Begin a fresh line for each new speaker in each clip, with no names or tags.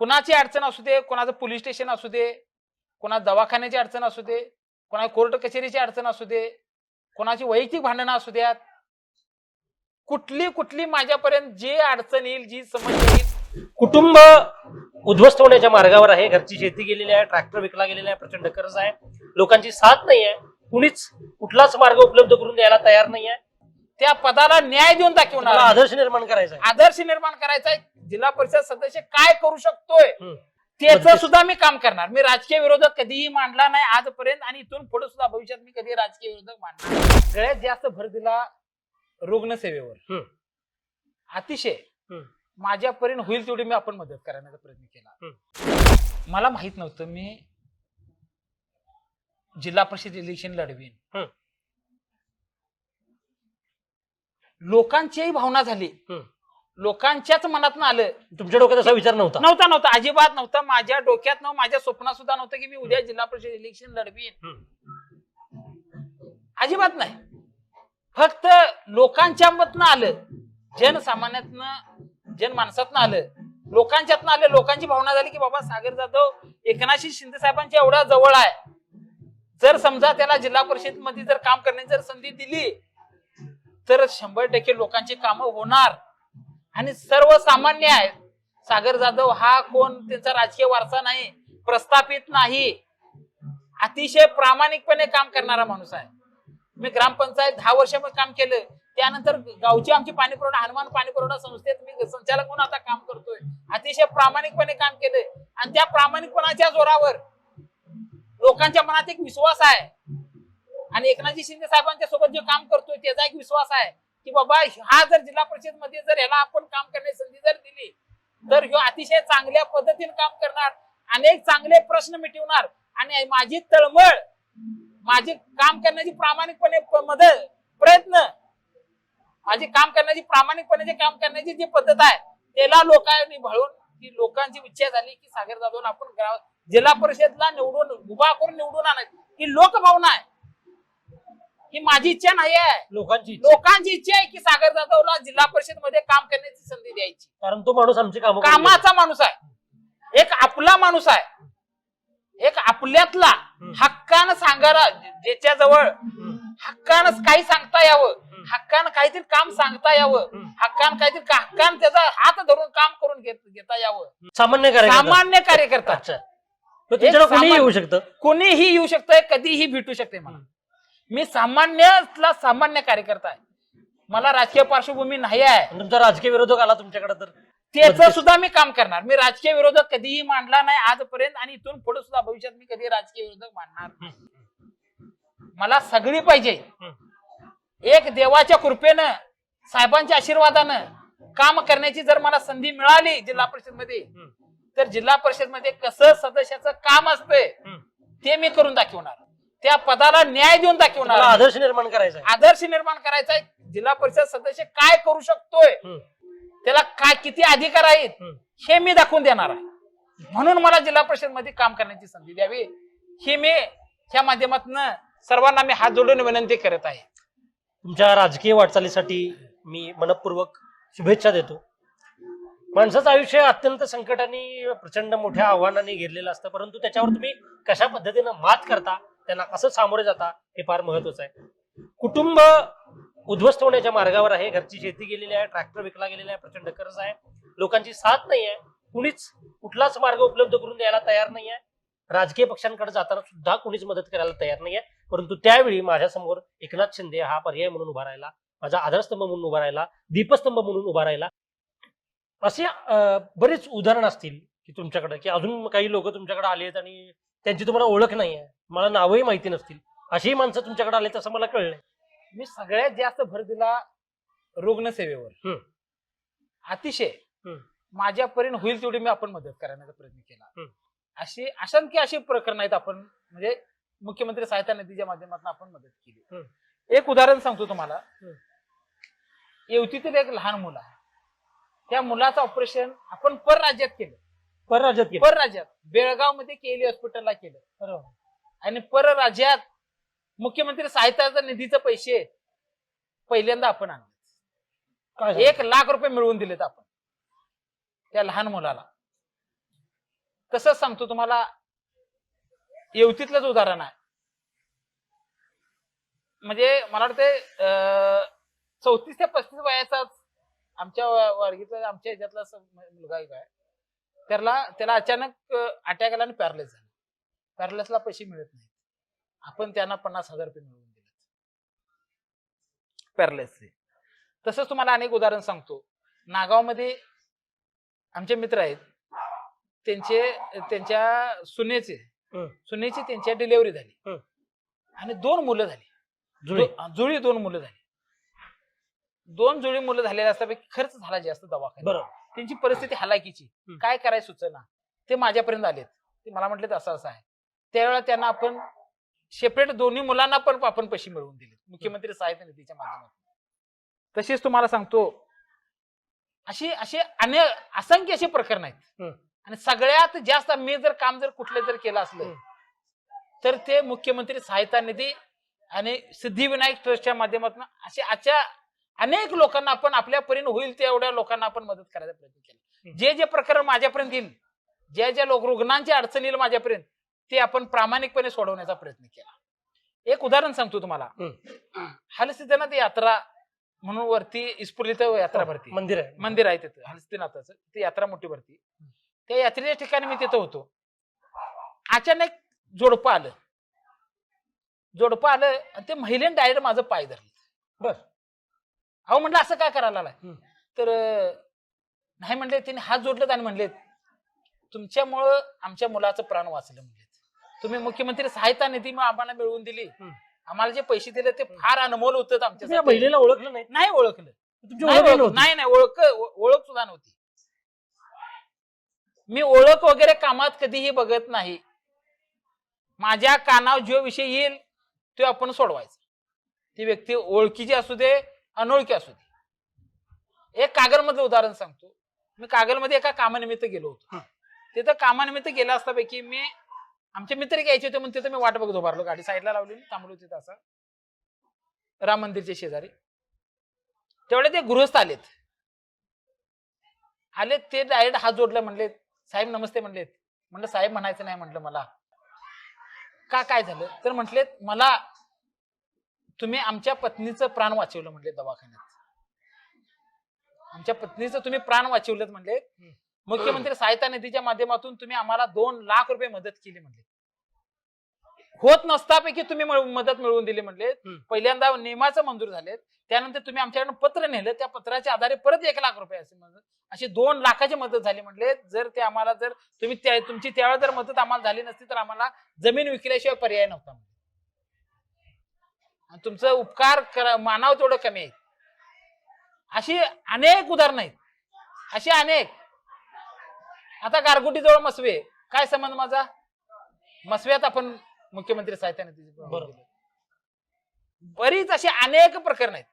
कुणाची अडचण असू दे कोणाचं पोलीस स्टेशन असू दे कोणा दवाखान्याची अडचण असू दे कोणा कोर्ट कचेरीची अडचण असू दे कोणाची वैयक्तिक भांडणं असू द्यात. कुठली कुठली माझ्यापर्यंत जी अडचण येईल जी समस्या येईल
कुटुंब उद्ध्वस्त होण्याच्या मार्गावर आहे. घरची शेती गेलेली आहे ट्रॅक्टर विकला गेलेला आहे प्रचंड कर्ज आहे. लोकांची साथ नाही आहे. कुणीच कुठलाच मार्ग उपलब्ध करून द्यायला तयार नाही आहे.
त्या पदाला न्याय देऊन दाखवणार
आदर्श निर्माण करायचा
आदर्श निर्माण करायचा आहे. जिल्हा परिषद सदस्य काय करू शकतोय. त्याचं सुद्धा मी काम करणार मी राजकीय विरोधक कधीही मांडला नाही आजपर्यंत आणि इथून पुढे सुद्धा भविष्यात मी कधी राजकीय विरोधक मांडणार. सगळ्यात जास्त भर दिला रुग्णसेवेवर. अतिशय
हम्म.
माझ्यापर्यंत होईल तेवढी मी आपण मदत करण्याचा प्रयत्न केला मला माहीत नव्हतं मी जिल्हा परिषद इलेक्शन लढवीन. लोकांचीही भावना झाली. लोकांच्याच मनातनं आलं.
तुमच्या डोक्यात असा विचार नव्हता?
नव्हता नव्हता. अजिबात नव्हता. माझ्या डोक्यात नव्हतं माझ्या स्वप्नात सुद्धा नव्हतं की मी उद्या जिल्हा परिषद इलेक्शन लढवीन. अजिबात नाही. फक्त लोकांच्या मतनं आलं. जनसामान्यातनं जनमानसातनं आलं. लोकांच्यातनं आलं. लोकांची भावना झाली की बाबा सागर जाधव एकनाथशी शिंदे साहेबांच्या एवढ्या जवळ आहे. जर समजा त्याला जिल्हा परिषदमध्ये जर काम करण्याची जर संधी दिली तर शंभर टक्के लोकांची कामं होणार. आणि सर्वसामान्य आहे. सागर जाधव हा कोण त्यांचा राजकीय वारसा नाही प्रस्थापित नाही. अतिशय प्रामाणिकपणे काम करणारा माणूस आहे. मी ग्रामपंचायत दहा वर्ष काम केलं. त्यानंतर गावची आमची पाणी पुरवठा हनुमान पाणी पुरवठा संस्थेत मी संचालक म्हणून आता काम करतोय. अतिशय प्रामाणिकपणे काम केलंय आणि त्या प्रामाणिकपणाच्या जोरावर लोकांच्या मनात एक विश्वास आहे. आणि एकनाथजी शिंदे साहेबांच्या सोबत जे काम करतोय त्याचा एक विश्वास आहे. की बाबा हा जर जिल्हा परिषदमध्ये जर याला आपण काम करण्याची संधी जर दिली तर ह्यो अतिशय चांगल्या पद्धतीने काम करणार अनेक चांगले प्रश्न मिटवणार आणि माझी तळमळ माझी काम करण्याची प्रामाणिकपणे मदत प्रयत्न माझी काम करण्याची प्रामाणिकपणे जे काम करण्याची जी पद्धत आहे त्याला लोकांनी भळून की लोकांची इच्छा झाली की सागर जाधव आपण जिल्हा परिषदला निवडून उभा करून निवडून आणायची ही लोकभावना आहे. ही माझी इच्छा नाही आहे
लोकांची इच्छा.
लोकांची इच्छा आहे की सागर जाधवला जिल्हा परिषदमध्ये काम करण्याची संधी द्यायची.
कारण तो माणूस आमची काम
कामाचा माणूस आहे. एक आपला माणूस आहे. एक आपल्यातला
हम्म.
हक्कानं सांगायला ज्याच्याजवळ हक्कानं काही सांगता यावं. हक्कानं काहीतरी काम सांगता यावं.
हम्म.
हक्कानं काहीतरी का- हक्कानं त्याचा हात धरून काम करून घेत घेता यावं.
सामान्य कार्यकर्ता.
सामान्य कार्यकर्ता.
अच्छा. तुमच्याकडे
सामान्य-
येऊ शकतं?
कोणीही येऊ शकतंय कधीही भेटू शकते मला. मी सामान्यतला सामान्य कार्यकर्ता आहे. मला राजकीय पार्श्वभूमी नाही आहे.
तुमचा राजकीय विरोधक आला तुमच्याकडे तर?
त्याचं सुद्धा मी काम करणार. मी राजकीय विरोधक कधीही मांडला नाही आजपर्यंत आणि इथून पुढे सुद्धा भविष्यात मी कधी राजकीय विरोधक मांडणार नाही. मला सगळी पाहिजे. एक देवाच्या कृपेनं साहेबांच्या आशीर्वादानं काम करण्याची जर मला संधी मिळाली जिल्हा परिषदमध्ये तर जिल्हा परिषदमध्ये कसं सदस्याचं काम असतंय ते मी करून दाखवणार. त्या पदाला न्याय देऊन
तुम्हाला
दाखवणार
आदर्श निर्माण करायचा आहे.
आदर्श निर्माण करायचा आहे. जिल्हा परिषद सदस्य काय करू शकतोय?
हम्म.
त्याला काय किती अधिकार आहेत?
हम्म.
हे मी दाखवून देणार आहे. म्हणून मला जिल्हा परिषदमध्ये काम करण्याची संधी द्यावी. ही मी ह्या माध्यमातून सर्वांना मी हात जोडून विनंती करत आहे.
तुमच्या राजकीय वाटचालीसाठी मी मनपूर्वक शुभेच्छा देतो. माणसाचं आयुष्य अत्यंत संकटाने प्रचंड मोठ्या आव्हानाने घेरलेलं असतं. परंतु त्याच्यावर तुम्ही कशा पद्धतीनं मात करता त्यांना कसं सामोरे जाता हे फार महत्वाचं आहे. कुटुंब उद्ध्वस्त होण्याच्या मार्गावर आहे. घरची शेती गेलेली आहे ट्रॅक्टर विकला गेलेला आहे प्रचंड कर्ज आहे. लोकांची साथ नाही आहे. कुणीच कुठलाच मार्ग उपलब्ध करून द्यायला तयार नाही आहे. राजकीय पक्षांकडे जाताना सुद्धा कुणीच मदत करायला तयार नाही आहे. परंतु त्यावेळी माझ्यासमोर एकनाथ शिंदे हा पर्याय म्हणून उभा राहिला. माझा आधारस्तंभ म्हणून उभा राहिला. दीपस्तंभ म्हणून उभा राहिला. असे बरेच उदाहरण असतील की तुमच्याकडे की अजून काही लोक तुमच्याकडे आले आहेत आणि त्यांची तुम्हाला ओळख नाही आहे. मला नावही माहिती नसतील अशीही माणसं तुमच्याकडे आले असं मला कळलंय
मी सगळ्यात जास्त भर दिला रुग्णसेवेवर. अतिशय
हम्म.
माझ्यापर्यंत होईल तेवढी मी आपण मदत करण्याचा प्रयत्न केला. अशी असंख्य अशी प्रकरण आहेत आपण म्हणजे मुख्यमंत्री सहायता निधीच्या माध्यमातून आपण मदत केली. एक उदाहरण सांगतो तुम्हाला. येवतीतील एक लहान मुलं आहे त्या मुलाचं ऑपरेशन आपण परराज्यात केलं
परराज्यात गेले.
परराज्यात बेळगावमध्ये केली हॉस्पिटलला केलं
बरोबर.
आणि परराज्यात मुख्यमंत्री सहायता निधीचे पैसे पहिल्यांदा आपण आणले? एक लाख रुपये मिळवून दिलेत आपण. त्या लहान मुलाला. तसंच सांगतो तुम्हाला येवतीतलंच उदाहरण आहे. म्हणजे मला वाटतं चौतीस ते पस्तीस वयाचाच आमच्या व- वर्गीचा आमच्या ह्याच्यातला मुलगा एक आहे. त्याला त्याला अचानक अटॅक आला आणि पॅरलेस झाला. पॅरलेसला पैसे मिळत नाहीत. आपण त्यांना पन्नास हजार रुपये मिळवून दिले पॅरलेसचे तसंच तुम्हाला अनेक उदाहरण सांगतो. नागावमध्ये आमचे मित्र आहेत. त्यांचे त्यांच्या सुनेचे
हं.
सुनेची त्यांच्या डिलिव्हरी झाली. आणि दोन मुलं झाली.
जुळी.
दोन मुलं झाली. दोन जुळी मुलं झालेले असल्यापैकी खर्च झाला जास्त दवाखान्यात. त्यांची परिस्थिती हालाकीची. काय करायचं सुचना? ते माझ्यापर्यंत आलेत. ते मला म्हटले असं असं आहे. त्यावेळेला त्यांना आपण सेपरेट दोन्ही मुलांना पण आपण पैसे मिळवून दिले मुख्यमंत्री सहायता निधीच्या माध्यमातून तसेच तुम्हाला सांगतो अशी असे अनेक असंख्य असे प्रकरण आहेत. आणि सगळ्यात जास्त मी जर काम जर कुठलं जर केलं असलं. तर ते मुख्यमंत्री सहायता निधी आणि सिद्धिविनायक ट्रस्टच्या माध्यमातून असे अशा अनेक लोकांना आपण आपल्या परीने होईल तेवढ्या लोकांना आपण मदत करायचा प्रयत्न केला. जे जे प्रकरण माझ्यापर्यंत येईल ज्या ज्या लोक रुग्णांची अडचण येईल माझ्यापर्यंत ते आपण प्रामाणिकपणे सोडवण्याचा प्रयत्न केला. एक उदाहरण सांगतो तुम्हाला.
हं.
हलसिद्धनाथ यात्रा म्हणून वरती इस्पुलीत यात्रा भरती.
मंदिर आहे.
मंदिर आहे तिथं हलसिद्धनाथाचं ती यात्रा मोठी भरती. त्या यात्रेच्या ठिकाणी मी तिथं होतो. अचानक जोडपं आलं. जोडपं आलं आणि ते महिलेने डायरेक्ट माझं पाय धरलं.
बर.
अहो म्हणलं असं काय करायला. तर नाही म्हणले तिने हात जोडलेत आणि म्हणलेत तुमच्यामुळं आमच्या मुलाचं प्राण वाचलं म्हणलेत. तुम्ही मुख्यमंत्री सहायता निधी मग आम्हाला मिळवून दिली. आम्हाला जे पैसे दिले ते फार अनमोल होतं आमच्या
महिलेला ओळखलं नाही?
नाही ओळखलं. नाही
ओळख
ओळख-
नव्हती.
नाही ओळख ओळख सुद्धा नव्हती. मी ओळख वगैरे कामात कधीही बघत नाही. माझ्या कानावर जो विषय येईल तो आपण सोडवायचा. ती व्यक्ती ओळखीची असू दे अनोळखी असू दे. एक कागलमधलं उदाहरण सांगतो. मी कागलमध्ये एका कामानिमित्त गेलो होतो. तिथं कामानिमित्त गेला असतापैकी मी आमचे मित्र घ्यायचे यायचे होते म्हणून तिथं मी वाट बघत उभारलो. गाडी साईडला लावली थांबलो तिथं असं. राम मंदिरच्या शेजारी. तेवढे ते गृहस्थ आलेत. आले ते डायरेक्ट हात जोडले म्हणले साहेब नमस्ते म्हणलेत. म्हणलं साहेब म्हणायचं नाही म्हटलं मला. का काय झालं? तर म्हटले मला तुम्ही आमच्या पत्नीचं प्राण वाचवलं म्हटले दवाखान्यात. आमच्या पत्नीचं तुम्ही प्राण वाचवलं म्हणले मुख्यमंत्री सहायता निधीच्या माध्यमातून तुम्ही आम्हाला दोन लाख रुपये मदत केली म्हणले. होत नसतापैकी तुम्ही मदत मिळवून दिली म्हणले. पहिल्यांदा नियमाचं मंजूर झाले त्यानंतर तुम्ही आमच्याकडून पत्र नेलं. त्या पत्राच्या आधारे परत एक लाख रुपये असे मदत अशी दोन लाखाची मदत झाली म्हणले. जर ते आम्हाला जर तुम्ही तुमची त्यावेळेस जर मदत आम्हाला झाली नसती तर आम्हाला जमीन विकल्याशिवाय पर्याय नव्हता तुमचं उपकार करा मानावं तेवढं कमी आहे. अशी अनेक उदाहरणं आहेत. अशी अनेक. आता गारगुटी जवळ मसवे. काय संबंध माझा? मसव्यात आपण मुख्यमंत्री निधीची
बरोबर.
बरीच अशी अनेक प्रकरण आहेत.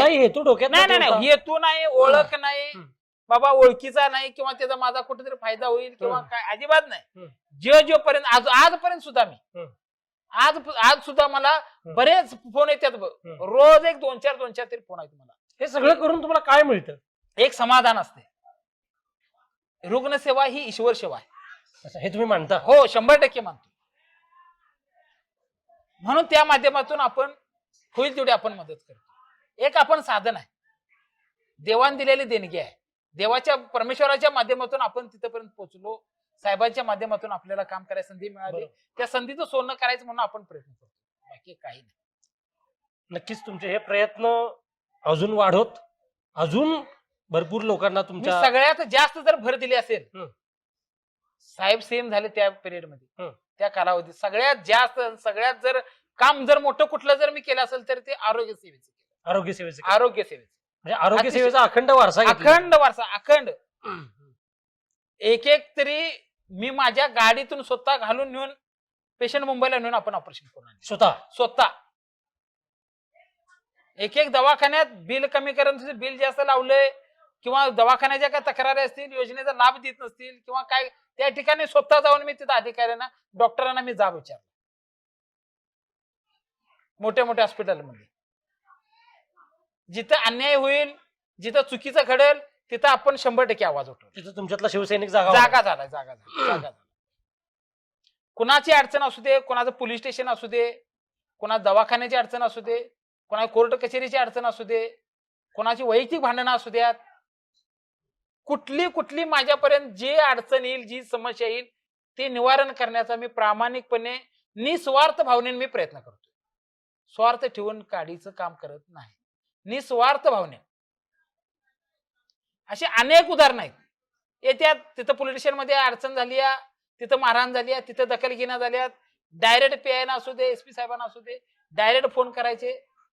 हेतू डोक्यात
नाही नाही हेतू नाही ओळख नाही. बाबा ओळखीचा नाही किंवा त्याचा माझा कुठेतरी फायदा होईल किंवा. काय अजिबात नाही. जे पर्यंत आज आजपर्यंत सुद्धा मी. आज आज सुद्धा मला बरेच फोन येतात. रोज एक दोन चार दोन चार तरी फोन आहेत मला.
हे सगळं करून तुम्हाला काय मिळतं?
एक समाधान असते. रुग्णसेवा ही ईश्वर सेवा आहे.
हे तुम्ही मानता?
हो शंभर टक्के मानतो. म्हणून त्या माध्यमातून आपण होईल तेवढी आपण मदत करतो. एक आपण साधन आहे. देवान दिलेली देणगी आहे. देवाच्या परमेश्वराच्या माध्यमातून आपण तिथपर्यंत पोहोचलो. साहेबांच्या माध्यमातून आपल्याला काम करायची संधी मिळाली.
बरोबर.
त्या संधीचं सोनं करायचं म्हणून आपण प्रयत्न करतो. बाकी काही नाही.
नक्कीच तुमचे हे प्रयत्न अजून वाढवत अजून भरपूर लोकांना
मी
तुमच्या
सगळ्यात जास्त जर भर दिली असेल
हम्म.
साहेब सेम झाले त्या पिरियडमध्ये
हम्म.
त्या कालावधीत सगळ्यात जास्त सगळ्यात जर काम जर मोठं कुठलं जर मी केलं असेल तर ते आरोग्य सेवेचं केलं.
आरोग्य सेवेचे काम.
आरोग्य सेवेचं
म्हणजे आरोग्य
अतिशय-
सेवेचा अखंड वारसा.
अखंड वारसा अखंड एक एक तरी मी माझ्या गाडीतून स्वतः घालून नेऊन पेशंट मुंबईला नेऊन आपण ऑपरेशन करून आणले.
स्वतः
स्वतः एक एक दवाखान्यात बिल कमी करण्याचं बिल जास्त लावलंय किंवा दवाखान्याच्या काय तक्रारी असतील योजनेचा लाभ देत नसतील किंवा काय त्या ठिकाणी स्वतः जाऊन मी तिथं अधिकाऱ्यांना डॉक्टरांना मी जाब विचारला. मोठ्या मोठ्या हॉस्पिटलमध्ये. जिथं अन्याय होईल जिथं चुकीचं घडेल तिथं आपण शंभर टक्के आवाज उठवतो.
तिथं तुमच्यातला शिवसैनिक जागा.
जागा झालाय जागा झाला जागा झाला. कुणाची अडचण असू दे कोणाचं पोलीस स्टेशन असू दे कोणा दवाखान्याची अडचण असू दे कोणा कोर्ट कचेरीची अडचण असू दे कोणाची वैयक्तिक भांडणं असू द्यात कुठली कुठली माझ्यापर्यंत जी अडचण येईल जी समस्या येईल ते निवारण करण्याचा मी प्रामाणिकपणे निस्वार्थ भावनेने मी प्रयत्न करतो स्वार्थ ठेवून काडीचं काम करत नाही. निस्वार्थ भावने. अशी अनेक उदाहरणं आहेत. येत्या तिथं पोलीसमध्ये अडचण झाली आहे तिथं मारहाण झाली आहे तिथं दखल घेण्यात झाल्या डायरेक्ट पी आयना असू दे एस पी साहेबांना असू दे डायरेक्ट फोन करायचे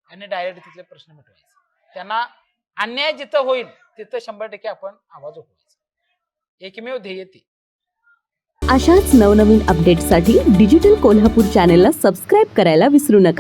आणि डायरेक्ट तिथले प्रश्न मिटवायचे. त्यांना अन्याय जिथं होईल तिथं शंभर टक्के आपण आवाज उठवायचा. एकमेव ध्येय ते.
अशाच नवनवीन अपडेट्ससाठी डिजिटल कोल्हापूर चॅनेलला सबस्क्राईब करायला विसरू नका.